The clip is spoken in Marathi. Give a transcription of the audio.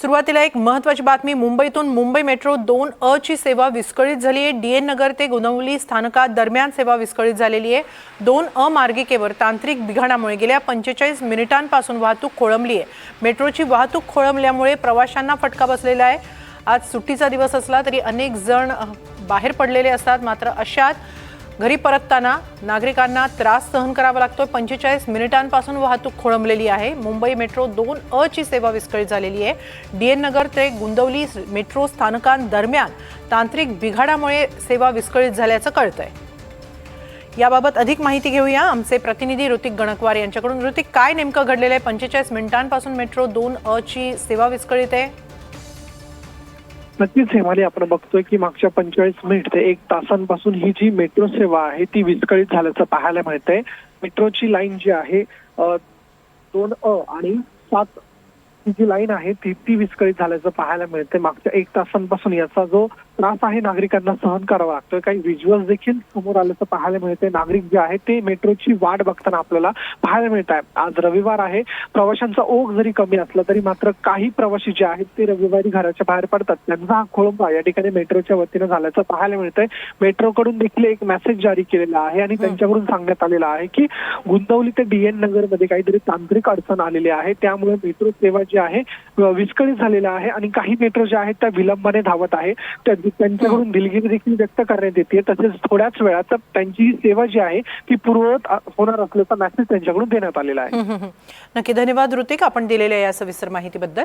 सुरुवातीला एक महत्वाची बातमी मुंबईतून मुंबई मेट्रो दोन अ ची सेवा विस्कळीत झाली आहे. डी एन नगर ते गुनवली स्थानकात दरम्यान सेवा विस्कळीत झालेली आहे. दोन अ मार्गिकेवर तांत्रिक बिघाडामुळे गेल्या पंचेचाळीस मिनिटांपासून वाहतूक खोळंबली आहे. मेट्रोची वाहतूक खोळंबल्यामुळे प्रवाशांना फटका बसलेला आहे. आज सुट्टीचा दिवस असला तरी अनेक जण बाहेर पडलेले असतात. मात्र अशात घरी परतताना नागरिकांना त्रास सहन करावा लागतोय. पंचेचाळीस मिनिटांपासून वाहतूक खोळंबलेली आहे. मुंबई मेट्रो दोन अ ची सेवा विस्कळीत झालेली आहे. डी एन नगर ते गुंदवली मेट्रो स्थानकांदरम्यान तांत्रिक बिघाडामुळे सेवा विस्कळीत झाल्याचं कळतंय. याबाबत अधिक माहिती घेऊया. आमचे प्रतिनिधी ऋतिक गणकवार यांच्याकडून. ऋतिक काय नेमकं घडलेलं आहे? पंचेचाळीस मिनिटांपासून मेट्रो दोन अ ची सेवा विस्कळीत आहे. नक्कीच हेमाली आपण बघतोय की मागच्या पंचेचाळीस मिनिट ते एक तासांपासून ही जी मेट्रो सेवा आहे ती विस्कळीत झाल्याचं पाहायला मिळतंय. मेट्रोची लाईन जी आहे दोन अ आणि सात जी लाईन आहे ती ती विस्कळीत झाल्याचं पाहायला मिळते मागच्या एक तासांपासून याचा जो त्रास आहे नागरिकांना सहन करावा लागतोय. काही व्हिज्युअल्स देखील समोर आल्याचं पाहायला मिळते नागरिक जे आहे ते मेट्रोची वाट बघताना आपल्याला पाहायला मिळत आहे आज रविवार आहे. प्रवाशांचा ओघ जरी कमी असला तरी मात्र काही प्रवासी जे आहेत ते रविवारी घराच्या बाहेर पडतात. त्यांचा हा खोळंबा या ठिकाणी मेट्रोच्या वतीनं झाल्याचं पाहायला मिळतंय. मेट्रोकडून देखील एक मेसेज जारी केलेला आहे आणि त्यांच्याकडून सांगण्यात आलेलं आहे की गुंतवली ते डीएन नगरमध्ये काहीतरी तांत्रिक अडचण आलेली आहे. त्यामुळे मेट्रो सेवा जी आहे विस्कळीत झालेल्या आहे आणि काही मेट्रो ज्या आहेत त्या विलंबाने धावत आहे. त्या त्यांच्याकडून दिलगिरी देखील व्यक्त करण्यात येते. तसेच थोड्याच वेळात त्यांची सेवा जी आहे ती पूर्ववत होणार असल्याचा मेसेज त्यांच्याकडून देण्यात आलेला आहे. नक्की धन्यवाद ऋतिक आपण दिलेल्या या सविस्तर माहितीबद्दल.